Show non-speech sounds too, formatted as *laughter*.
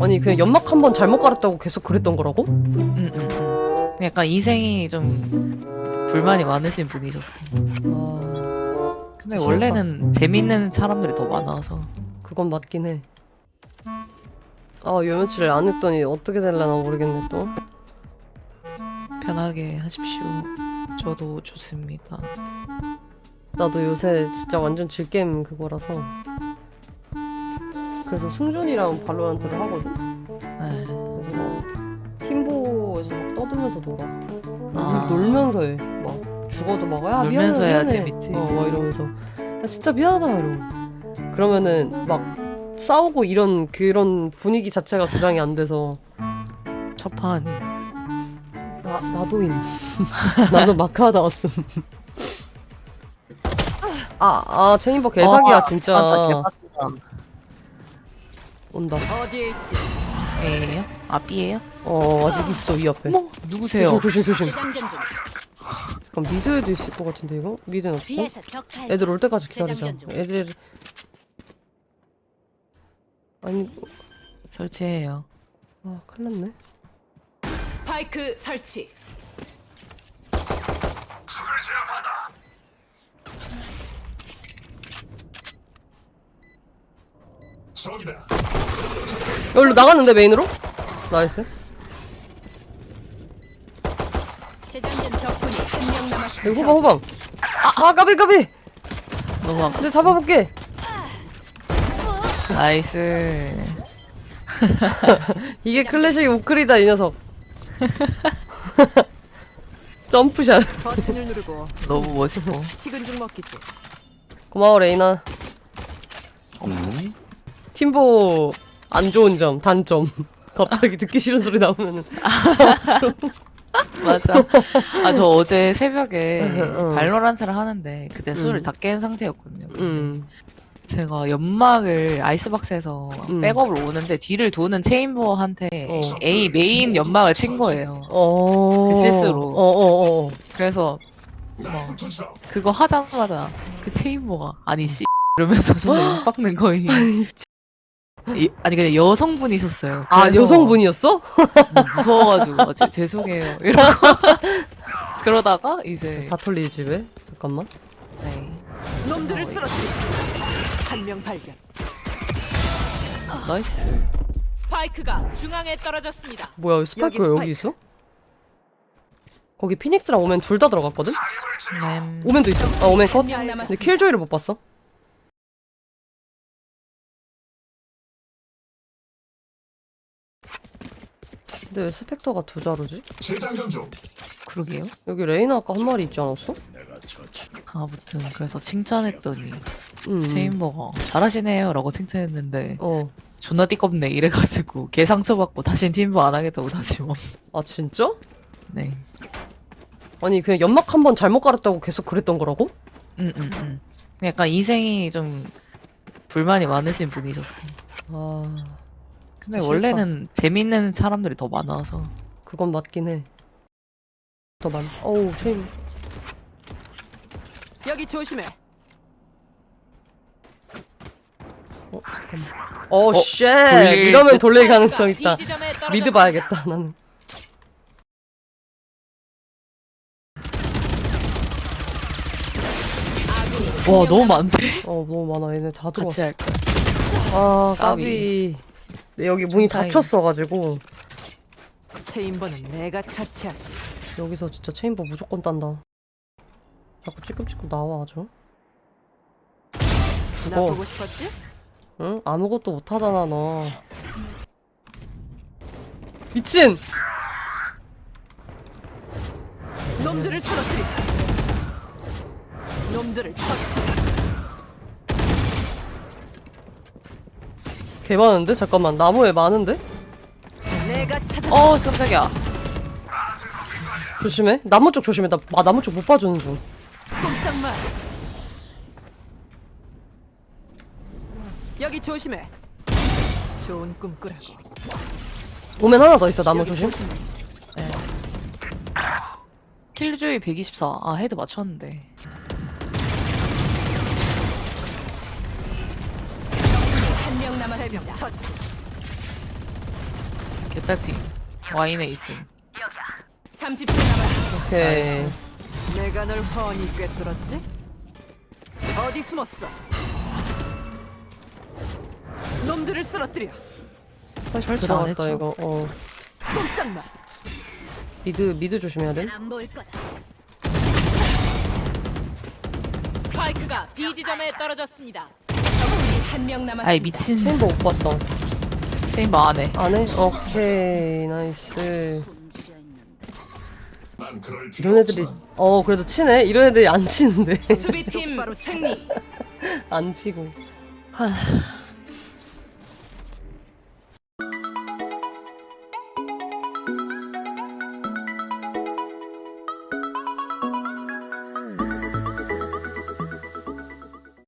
아니 그냥 연막 한 번 잘못 깔았다고 계속 그랬던 거라고? 음, 음, 음. 약간 인생이 좀 불만이 많으신 분이셨어. 아 근데 그러니까. 원래는 재밌는 사람들이 더 많아서. 그건 맞긴 해. 아 요 며칠 안 했더니 어떻게 될려나 모르겠네 또. 편하게 하십시오. 저도 좋습니다. 나도 요새 진짜 완전 질게임 그거라서. 그래서 승준이랑 발로란트를 하거든. 네. 그래서 막 팀보에서 막 떠들면서 놀아. 아. 놀면서 해. 막 죽어도 막 야 미안해. 놀면서 해야 미안해. 재밌지. 어, 막 이러면서 아, 진짜 미안하다 이러고. 그러면은 막 싸우고 이런 그런 분위기 자체가 조장이 안 돼서 첫판이. 나 나도임. 나도 마크하다 왔음. 아, 아, 체인버 개사기야, 어, 진짜. 맞아, 개빡치다. 온다. 어디에 있지? A예요? 아 B예요? 어, 아직 있어, 이 앞에. 어머 누구세요? 조심, 조심, 조심. 재장전 중. 그럼 미드에도 있을 것 같은데, 이거? 미드는 없고? 뒤에서 적발. 애들 올 때까지 기다리자. 재장전 중. 애들. 아니, 설치해요. 아, 큰일 났네. 스파이크 설치. 여기로 나갔는데, 메인으로? 나이스. 재장전 적군이 한 명 남았습니다. 여기 호방, 호방. 아, 까비, 까비! 너무 내가 잡아볼게. 나이스. *laughs* 이게 클래식 우클이다, 이 녀석. *laughs* 점프샷. 버튼을 누르고 너무 멋있고. 식은 죽 먹기지. 고마워, 레이나. 음. 팀보 안 좋은 점, 단점. *laughs* 갑자기 듣기 싫은 소리 나오면은. *laughs* 맞아. 아 저 어제 새벽에 응. 발로란트를 하는데 그때 술을 응. 다 깬 상태였거든요. 음. 제가 연막을 아이스박스에서 음. 백업을 오는데 뒤를 도는 체인버한테 어. A 메인 연막을 친 거예요. 어. 그 실수로. 어, 어, 어. 그래서 뭐 그거 하자마자 그 체인버가 아니 씨 이러면서 *laughs* 저를 빡는 거예요. 이- 아니 근데 여성분이셨어요. 아, 그래서 여성분이었어? 뭐 무서워가지고 아, 죄- 죄송해요 이러고 *laughs* 그러다가 이제 다 털리 집에? 잠깐만. 네. 놈들을 쓰러뜨리. 한명 발견. 나이스 스파이크가 중앙에 떨어졌습니다. 뭐야, 이 스파이크가 여기 여기, 있어? 거기 피닉스랑 오멘 둘 다 들어갔거든? 램 오멘도 있어. 아, 오멘 컷? 한명 근데 남았습니다. 킬조이를 못 봤어. 근데 왜 스펙터가 두 자루지? 그러게요 여기 레이나 아까 한 마리 있지 않았어? 아무튼 그래서 칭찬했더니 음. 체인버가 잘하시네요 라고 칭찬했는데 어. 존나 띠껍네 이래가지고 *laughs* 개 상처받고 다신 팀버 안 하겠다고 다짐 아, 진짜? 네 아니, 그냥 연막 한 번 잘못 깔았다고 계속 그랬던 거라고? 음, 음, 음. 약간 인생이 좀 불만이 많으신 분이셨어 아, 근데 싫다. 원래는 재밌는 사람들이 더 많아서 그건 맞긴 해. 더 많. 어우, 체인. 여기 조심해. 어, 잠깐만. 어, 쉣. 돌릴 이러면 듯. 돌릴 가능성 있다. B 지점에 떨어졌습니다. 미드 봐야겠다, 나는. 와 너무 많대 어, 너무 많아. 얘네 다 들어왔어. 같이 할까 아, 까비. 까비. 네, 여기 문이. 닫혔어가지고 체인버는 내가 차치하지. 여기서 진짜 체인버 무조건 딴다. 자꾸 찔끔찔끔 나와 아주. 나 죽어. 보고 싶었지? 응? 아무것도 못하잖아 너. 미친! 놈들을 쓰러뜨리. 놈들을 처치. 개 많은데? 잠깐만 나무에 많은데? 어 깜짝이야 조심해. 나무 쪽 조심해. 나 아, 나무 쪽 못 봐주는 중. 꼼짝 마. 여기 조심해. 좋은 꿈 꾸라고. 오면 하나 더 있어 나무 조심. 조심해. 킬조이 124. 아, 헤드 맞췄는데. 남았습니다. 개딸피. 와인에 있음. 30초 남았어. 오케이. 내가 널 훤히 꿰뚫었지? 어디 숨었어? 놈들을 쓰러뜨려. 안 들어갔다 했죠. 이거. 어. 꼼짝 마. 미드 미드 조심해야 돼. 안 보일 거다. 스파이크가 B 지점에 떨어졌습니다. 한 명. 아이 미친 체인버 못 봤어. 체인버 안 해. 안 해? 오케이 나이스. 이런 애들이 어 그래도 치네. 이런 애들이 안 치는데 수비팀 *laughs* 승리. 안 치고. 하,